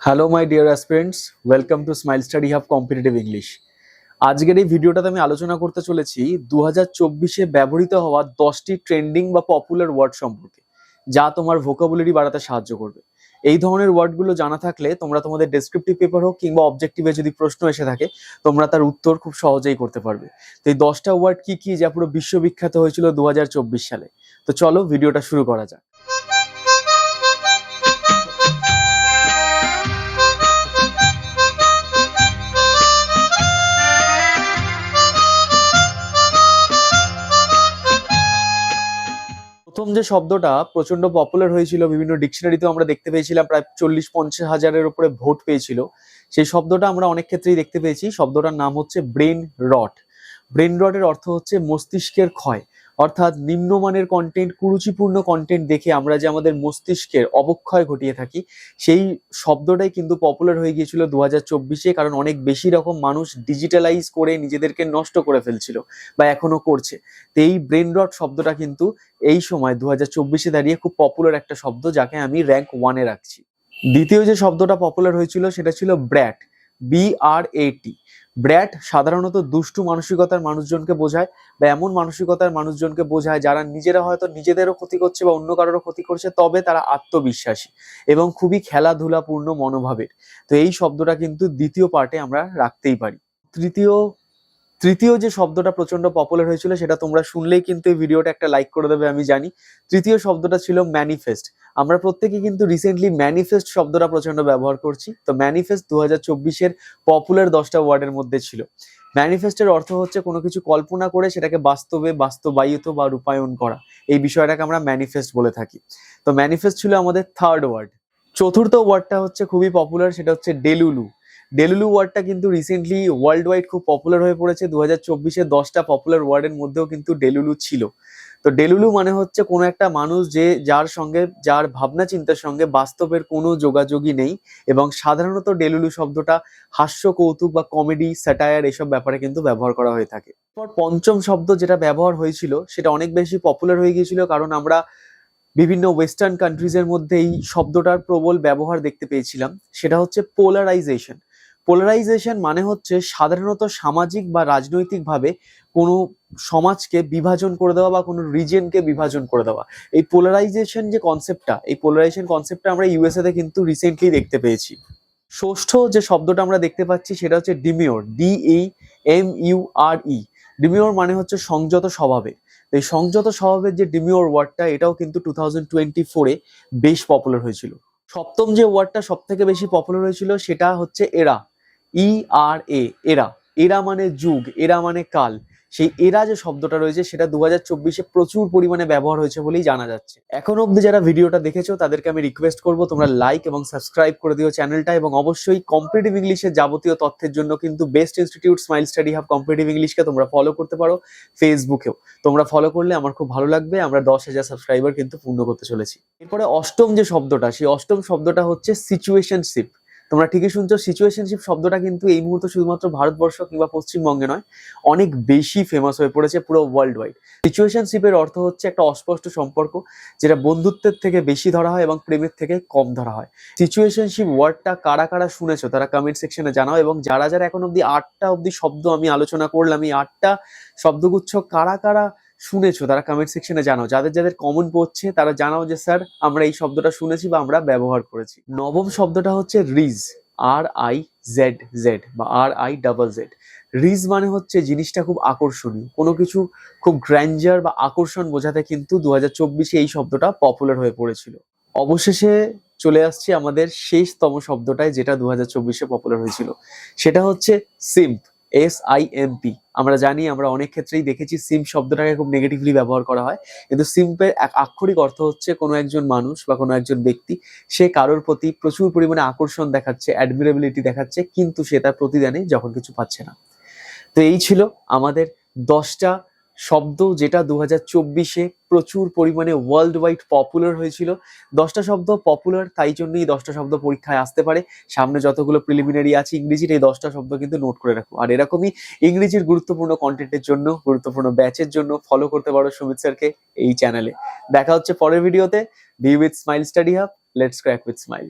Hello my dear aspirants welcome to Smile Study Hub competitive English আজকের এই ভিডিওটাতে আমি আলোচনা করতে চলেছি দু হাজার চব্বিশে ব্যবহৃত হওয়া দশটি ট্রেন্ডিং বা পপুলার ওয়ার্ড সম্পর্কে, যা তোমার ভোকাবুলারি বাড়াতে সাহায্য করবে। এই ধরনের ওয়ার্ডগুলো জানা থাকলে তোমরা তোমাদের ডেসক্রিপটিভ পেপার হোক কিংবা অবজেক্টিভে যদি প্রশ্ন এসে থাকে, তোমরা তার উত্তর খুব সহজেই করতে পারবে। তো এই দশটা ওয়ার্ড কি কি, যা পুরো বিশ্ববিখ্যাত হয়েছিল দু হাজার চব্বিশ সালে? তো চলো ভিডিওটা শুরু করা যাক। প্রথম যে শব্দটা প্রচণ্ড পপুলার হয়েছিল, বিভিন্ন ডিকশনারিতেও আমরা দেখতে পেয়েছিলাম, প্রায় চল্লিশ পঞ্চাশ হাজারের উপরে ভোট পেয়েছিল। সেই শব্দটা আমরা অনেক ক্ষেত্রেই দেখতে পেয়েছি। শব্দটার নাম হচ্ছে ব্রেন রট। ব্রেন রটের অর্থ হচ্ছে মস্তিষ্কের ক্ষয়। অর্থাৎ নিম্নমানের কন্টেন্ট কুরুচিপূর্ণ কন্টেন্ট দেখে আমরা যে আমাদের মস্তিষ্কের অবক্ষয় ঘটিয়ে থাকি, সেই শব্দটাই কিন্তু পপুলার হয়ে গিয়েছিল দু হাজার চব্বিশে, কারণ অনেক বেশি রকম মানুষ ডিজিটালাইজ করে নিজেদেরকে নষ্ট করে ফেলছিল বা এখনও করছে। তো এই ব্রেন রট শব্দটা কিন্তু এই সময় দু হাজার চব্বিশে দাঁড়িয়ে খুব পপুলার একটা শব্দ যাকে আমি র্যাঙ্ক ওয়ানে রাখছি। দ্বিতীয় যে শব্দটা পপুলার হয়েছিল সেটা ছিল brat B R A T brat সাধারণত দুষ্টু মানসিকতার মানুষজনকে বোঝায় বা এমন মানসিকতার মানুষজনকে বোঝায় যারা নিজেরা হয়তো নিজেদেরও ক্ষতি করছে বা অন্য কারোরও ক্ষতি করছে, তবে তারা আত্মবিশ্বাসী এবং খুবই খেলাধুলাপূর্ণ মনোভাবের। তো এই শব্দটা কিন্তু দ্বিতীয় পার্টে আমরা রাখতেই পারি। তৃতীয় তৃতীয় যে শব্দটা প্রচণ্ড পপুলার হয়েছিল, সেটা তোমরা শুনলেই কিন্তু এই ভিডিওটা একটা লাইক করে দেবে, আমি জানি। তৃতীয় শব্দটা ছিল ম্যানিফেস্ট আমরা প্রত্যেকে কিন্তু রিসেন্টলি ম্যানিফেস্ট শব্দটা প্রচণ্ড ব্যবহার করছি। তো ম্যানিফেস্ট দু হাজার পপুলার দশটা ওয়ার্ডের মধ্যে ছিল। ম্যানিফেস্টের অর্থ হচ্ছে কোনো কিছু কল্পনা করে সেটাকে বাস্তবে বাস্তবায়িত বা রূপায়ণ করা। এই বিষয়টাকে আমরা ম্যানিফেস্ট বলে থাকি। তো ম্যানিফেস্ট ছিল আমাদের থার্ড ওয়ার্ড চতুর্থ ওয়ার্ডটা হচ্ছে খুবই পপুলার সেটা হচ্ছে ডেলুলু ডেলুলু ওয়ার্ডটা কিন্তু রিসেন্টলি ওয়ার্ল্ড ওয়াইড খুব পপুলার হয়ে পড়েছে। দু হাজার চব্বিশে দশটা পপুলার ওয়ার্ডের মধ্যেও কিন্তু ডেলুলু ছিল। তো ডেলুলু মানে হচ্ছে কোনো একটা মানুষ যে যার সঙ্গে, যার ভাবনা চিন্তার সঙ্গে বাস্তবের কোনো যোগাযোগই নেই এবং সাধারণত ডেলুলু শব্দটা হাস্য, কৌতুক বা কমেডি স্যাটায়ার এসব ব্যাপারে কিন্তু ব্যবহার করা হয়ে থাকে। পঞ্চম শব্দ যেটা ব্যবহার হয়েছিল, সেটা অনেক বেশি পপুলার হয়ে গিয়েছিল কারণ আমরা বিভিন্ন ওয়েস্টার্ন কান্ট্রিজের মধ্যে এই শব্দটার প্রবল ব্যবহার দেখতে পেয়েছিলাম। সেটা হচ্ছে পোলারাইজেশন পোলারাইজেশন মানে হচ্ছে সাধারণত সামাজিক বা রাজনৈতিকভাবে কোনো সমাজকে বিভাজন করে দেওয়া বা কোনো রিজনকে বিভাজন করে দেওয়া। এই পোলারাইজেশন যে কনসেপ্টটা এই পোলারাইজেশন কনসেপ্টটা আমরা ইউএসএতে কিন্তু রিসেন্টলি দেখতে পেয়েছি। ষষ্ঠ যে শব্দটা আমরা দেখতে পাচ্ছি সেটা হচ্ছে demure D E M U R E demure মানে হচ্ছে সংযত স্বভাবের। এই সংযত স্বভাবের যে ডিমিওর ওয়ার্ডটা এটাও কিন্তু টু থাউজেন্ড টোয়েন্টি ফোরে বেশ পপুলার হয়েছিল। সপ্তম যে ওয়ার্ডটা সব থেকে বেশি পপুলার হয়েছিল, সেটা হচ্ছে এরা। ই আর এ এরা। এরা মানে যুগ, এরা মানে কাল। সেই এরা যে শব্দটা রয়েছে, সেটা দু হাজার চব্বিশে প্রচুর পরিমাণে ব্যবহার হয়েছে বলেই জানা যাচ্ছে। এখন অব্দি যারা ভিডিওটা দেখেছ, তাদেরকে আমি রিকোয়েস্ট করব, তোমরা লাইক এবং সাবস্ক্রাইব করে দিও চ্যানেলটা এবং অবশ্যই কম্পিটিটিভ ইংলিশের যাবতীয় তথ্যের জন্য কিন্তু best institute Smile Study Hub competitive ইংলিশকে তোমরা ফলো করতে পারো ফেসবুকেও তোমরা ফলো করলে আমার খুব ভালো লাগবে, আমরা দশ হাজার সাবস্ক্রাইবার কিন্তু পূর্ণ করতে চলেছি। এরপরে অষ্টম যে শব্দটা, সেই অষ্টম শব্দটা হচ্ছে সিচুয়েশনশিপ তোমরা ঠিকই শুনছো সিচুয়েশনশিপ শব্দটা কিন্তু এই মুহূর্তে শুধুমাত্র ভারতবর্ষ কিংবা পশ্চিমবঙ্গে নয়, অনেক বেশি ফেমাস হয়ে পড়েছে পুরো ওয়ার্ল্ড ওয়াইড সিচুয়েশনশিপের অর্থ হচ্ছে একটা অস্পষ্ট সম্পর্ক যেটা বন্ধুত্বের থেকে বেশি ধরা হয় এবং প্রেমের থেকে কম ধরা হয়। সিচুয়েশনশিপ ওয়ার্ডটা কারা কারা শুনেছো, তারা কমেন্ট সেকশনে জানাও এবং যারা যারা এখন অব্দি আটটা অব্দি শব্দ আমি আলোচনা করলাম, এই আটটা শব্দগুচ্ছ কারা কারা শুনেছো, তারা কমেন্ট সেকশনে জানাও। যাদের যাদের কমন পড়ছে, তারা জানাও যে, স্যার, আমরা এই শব্দটা শুনেছি বা আমরা ব্যবহার করেছি। নবম শব্দটা হচ্ছে rizz R I Z Z বা R I double Z rizz মানে হচ্ছে জিনিসটা খুব আকর্ষণীয়। কোনো কিছু খুব গ্র্যান্ডার বা আকর্ষণ বোঝাতে কিন্তু দু হাজার চব্বিশে এই শব্দটা পপুলার হয়ে পড়েছিল। অবশেষে চলে আসছি আমাদের শেষতম শব্দটায়, যেটা দু হাজার চব্বিশে পপুলার হয়েছিল। সেটা হচ্ছে simp S I M P আমরা জানি, আমরা অনেক ক্ষেত্রেই দেখেছি সিম শব্দটাকে খুব নেগেটিভলি ব্যবহার করা হয়। কিন্তু সিম্পের এক আক্ষরিক অর্থ হচ্ছে কোনো একজন মানুষ বা কোনো একজন ব্যক্তি, সে কারোর প্রতি প্রচুর পরিমাণে আকর্ষণ দেখাচ্ছে অ্যাডমিরেবিলিটি দেখাচ্ছে, কিন্তু সে তার প্রতিদানে যখন কিছু পাচ্ছে না। তো এই ছিল আমাদের দশটা শব্দ যেটা দু হাজার চব্বিশে প্রচুর পরিমাণে ওয়ার্ল্ড ওয়াইড পপুলার হয়েছিল। দশটা শব্দ পপুলার তাই জন্যই দশটা শব্দ পরীক্ষায় আসতে পারে। সামনে যতগুলো প্রিলিমিনারি আছে ইংরেজির, এই দশটা শব্দ কিন্তু নোট করে রাখো। আর এরকমই ইংরেজির গুরুত্বপূর্ণ কন্টেন্টের জন্য, গুরুত্বপূর্ণ ব্যাচের জন্য ফলো করতে পারো সুমিত স্যারকে এই চ্যানেলে দেখা হচ্ছে পরের ভিডিওতে be with Smile Study Hub let's crack with Smile